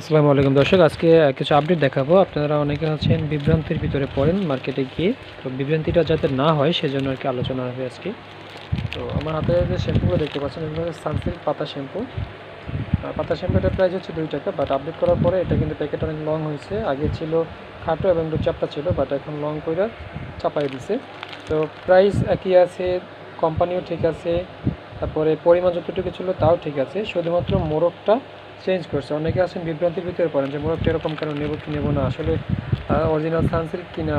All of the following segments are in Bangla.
আসসালামু আলাইকুম দর্শক, আজকে কিছু আপডেট দেখাবো। আপনারা অনেকে আছেন বিভ্রান্তির ভিতরে পড়েন মার্কেটে গিয়ে। তো বিভ্রান্তিটা যাতে না হয়, সেজন্য আর কি আলোচনা হবে আজকে। তো আমার হাতে যে শ্যাম্পুগুলো দেখতে পাচ্ছেন, এগুলো সানসিল্ক পাতা শ্যাম্পু পাতা শ্যাম্পুটার প্রাইস হচ্ছে দুই টাকা বাট আপডেট করার পরে এটা কিন্তু প্যাকেট অনেক লং হয়েছে। আগে ছিল খাটো এবং একটু চাপটা ছিল বাট এখন লং করে চাপাই দিছে। তো প্রাইস একই আছে কোম্পানিও ঠিক আছে তারপরে পরিমাণ যতটুকু ছিল তাও ঠিক আছে, শুধুমাত্র মোরগটা চেঞ্জ করছে। অনেকে আছেন বিভ্রান্তির ভিতরে পড়েন যে মোরগটা এরকম কেন নেব কি নেব না, আসলে অরিজিনাল সানসিল্ক কিনা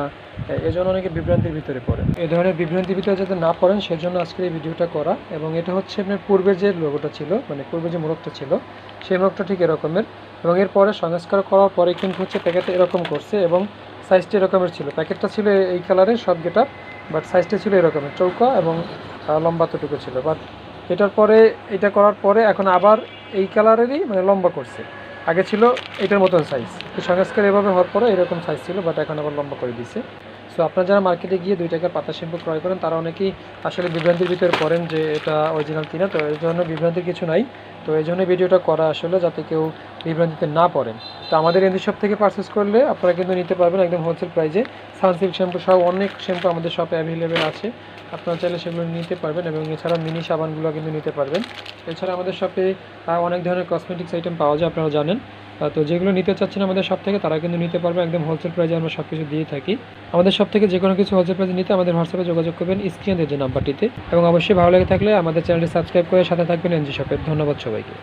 এই জন্য অনেকে বিভ্রান্তির ভিতরে পড়ে এ ধরনের বিভ্রান্তির ভিতরে যাতে না পড়েন, সেজন্য আজকের এই ভিডিওটা করা। এবং এটা হচ্ছে আপনার পূর্বের যে লোগোটা ছিল মানে পূর্বে যে মোরগটা ছিল, সেই মোড়কটা ঠিক এরকমের। এবং এরপরে সংস্কার করার পরে কিন্তু হচ্ছে প্যাকেটটা এরকম করছে এবং সাইজটা এরকমের ছিল। প্যাকেটটা ছিল এই কালারের সব গেটা বাট সাইজটা ছিল এরকমের, চৌকা এবং লম্বা তোটুকু ছিল। বাট এটার পরে, এটা করার পরে এখন আবার এই কালারেরই মানে লম্বা করছে। আগে ছিল এটার মতন সাইজ সংস্কার এভাবে হওয়ার পরে এরকম সাইজ ছিল বাট এখন আবার লম্বা করে দিছে। সো আপনারা যারা মার্কেটে গিয়ে দুই টাকার পাতা শ্যাম্পু ক্রয় করেন, তারা অনেকেই আসলে বিভ্রান্তির ভিতরে পড়েন যে এটা অরিজিনাল কিনা। তো এর জন্য বিভ্রান্তির কিছু নাই। তো এই জন্য ভিডিওটা করা আসলে যাতে কেউ বিভ্রান্তিতে না পড়েন। তো আমাদের এনজি শপ থেকে পারচেস করলে আপনারা কিন্তু নিতে পারবেন একদম হোলসেল প্রাইসে সানসিল্ক শ্যাম্পু সহ অনেক শ্যাম্পু আমাদের শপে অ্যাভেলেবেল আছে। আপনারা চাইলে সেগুলো নিতে পারবেন এবং এছাড়া মিনি সাবানগুলো কিন্তু নিতে পারবেন। এছাড়া আমাদের শপে অনেক ধরনের কসমেটিক্স আইটেম পাওয়া যায় আপনারা জানেন। তো যেগুলো নিতে চাচ্ছেন আমাদের সব থেকে, তারা কিন্তু নিতে পারবে। একদম হোলসেল প্রাইসে আমরা সব কিছু দিয়ে থাকি। আমাদের সব থেকে যে কোনো কিছু হোলসেল প্রাইসে নিতে আমাদের হোয়াটসঅ্যাপে যোগাযোগ করবেন স্ক্রিনে যে নাম্বারটিতে এবং অবশ্যই ভালো লেগে থাকলে আমাদের চ্যানেলটি সাবস্ক্রাইব করে সাথে থাকবেন এনজি শপের ধন্যবাদ সবাইকে।